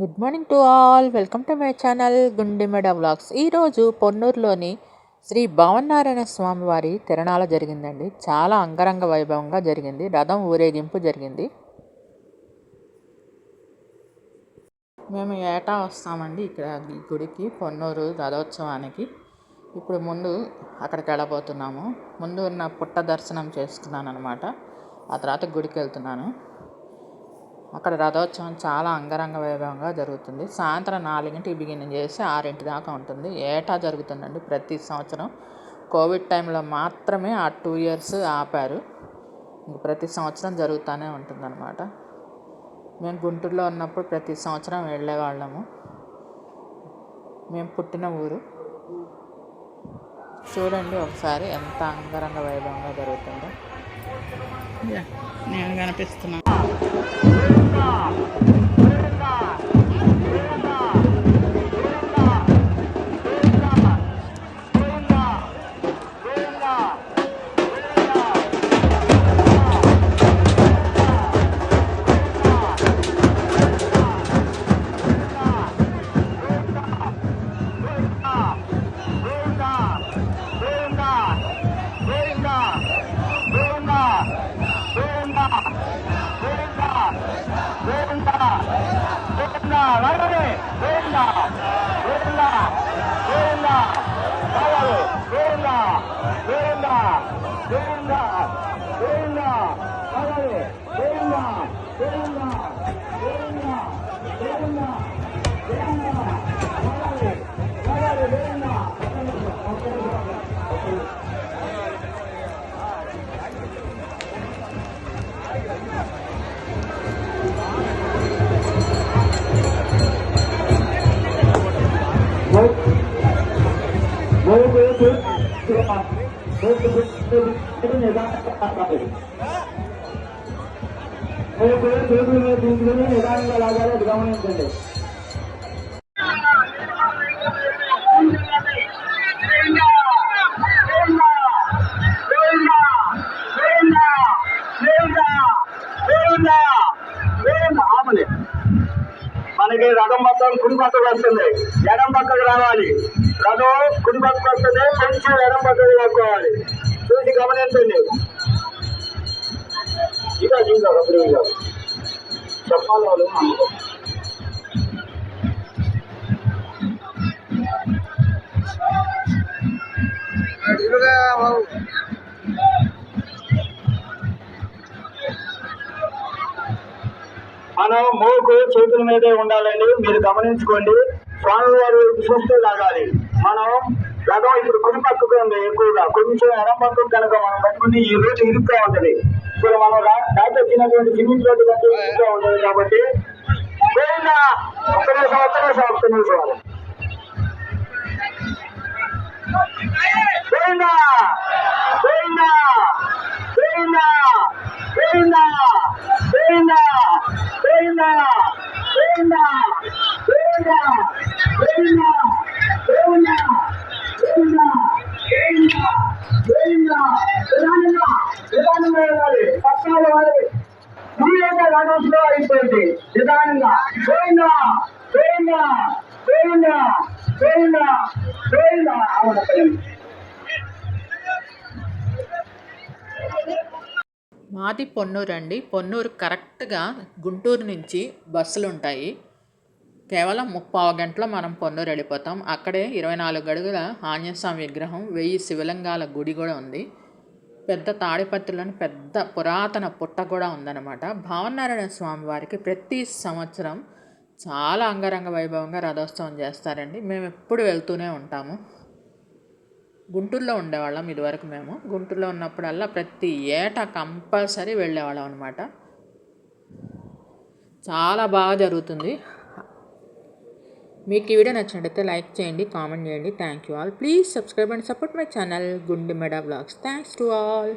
Good morning to all welcome to my channel Gundemeda vlogs ఈరోజు పొన్నూరులోని శ్రీ భావనారాయణ స్వామి వారి తిరణాల జరిగిందండి. చాలా అంగరంగ వైభవంగా జరిగింది. రథం ఊరేగింపు జరిగింది. మేము ఏటా వస్తామండి ఇక్కడ ఈ గుడికి పొన్నూరు రథోత్సవానికి. ఇప్పుడు ముందు అక్కడికి వెళ్ళబోతున్నాము. ముందు ఉన్న పుట్ట దర్శనం చేసుకున్నాను అనమాట ఆ తర్వాత గుడికి వెళ్తున్నాను. అక్కడ రథోత్సవం చాలా అంగరంగ వైభవంగా జరుగుతుంది. సాయంత్రం నాలుగింటికి బిగిన్ చేసి ఆరింటి దాకా ఉంటుంది. ఏటా జరుగుతుందండి ప్రతి సంవత్సరం. కోవిడ్ టైంలో మాత్రమే ఆ టూ ఇయర్స్ ఆపారు. ఇంక ప్రతి సంవత్సరం జరుగుతూనే ఉంటుందన్నమాట. మేము గుంటూరులో ఉన్నప్పుడు ప్రతి సంవత్సరం వెళ్ళేవాళ్ళము. మేము పుట్టిన ఊరు. చూడండి ఒకసారి ఎంత అంగరంగ వైభవంగా జరుగుతుందో. నేను కనిపిస్తున్నాను 왼다. 왼다 라이벌이 왼다 왼다. రేపు తెలుగు మీద తీసుకుని నిదానంగా లాగాలి గ్రౌండ్ ఏంటండి రథం మొత్తం కుడి పక్కకు వస్తుంది. ఎడం పక్కకు రావాలి. రథం కుడి పక్కకు వస్తుంది కొంచెం ఎడం పక్కకు లాక్కోవాలి. చూసి గమనించండి. ఇక ఇంకా ఇంకా చెప్పాలి వాళ్ళు మనం మోకు చేతుల మీదే ఉండాలని మీరు గమనించుకోండి. స్వామి వారు చూస్తూ లాగాలి. మనం రథం ఇప్పుడు కుడి పక్కకు ఉంది ఎక్కువగా. కొంచెం ఎడం పక్కకు కనుక మనం పట్టుకుని ఈ రోజు ఇరుగ్గా ఉంటది. ఇప్పుడు మనం రా- వచ్చినటువంటి సిమెంట్ రోడ్డు కంటే ఇరుగ్గా ఉంటది కాబట్టి పోయిందా? ఒక్క నిమిషం ఒక్క నిమిషం ఒక్క నిమిషం. పోయిందా? అయిపోయింది నిదానంగా మాది పొన్నూరు అండి. పొన్నూరు కరెక్ట్గా గుంటూరు నుంచి బస్సులు ఉంటాయి కేవలం ముప్పావు గంటలో మనం పొన్నూరు వెళ్ళిపోతాం అక్కడే ఇరవై నాలుగు అడుగుల ఆంజనేయస్వామి విగ్రహం వెయ్యి శివలింగాల గుడి కూడా ఉంది. పెద్ద తాడిపత్రిలోని పెద్ద పురాతన పుట్ట కూడా ఉందన్నమాట. భావనారాయణ స్వామి వారికి ప్రతి సంవత్సరం చాలా అంగరంగ వైభవంగా రథోత్సవం చేస్తారండి. మేము ఎప్పుడు వెళ్తూనే ఉంటాము. గుంటూరులో ఉండేవాళ్ళం ఇదివరకు మేము. గుంటూరులో ఉన్నప్పుడల్లా ప్రతి ఏటా కంపల్సరీ వెళ్ళేవాళ్ళం అనమాట చాలా బాగా జరుగుతుంది. మీకు ఈ వీడియో నచ్చినట్టయితే లైక్ చేయండి కామెంట్ చేయండి. Thank you all please subscribe and support my channel Gunde Meda vlogs thanks to all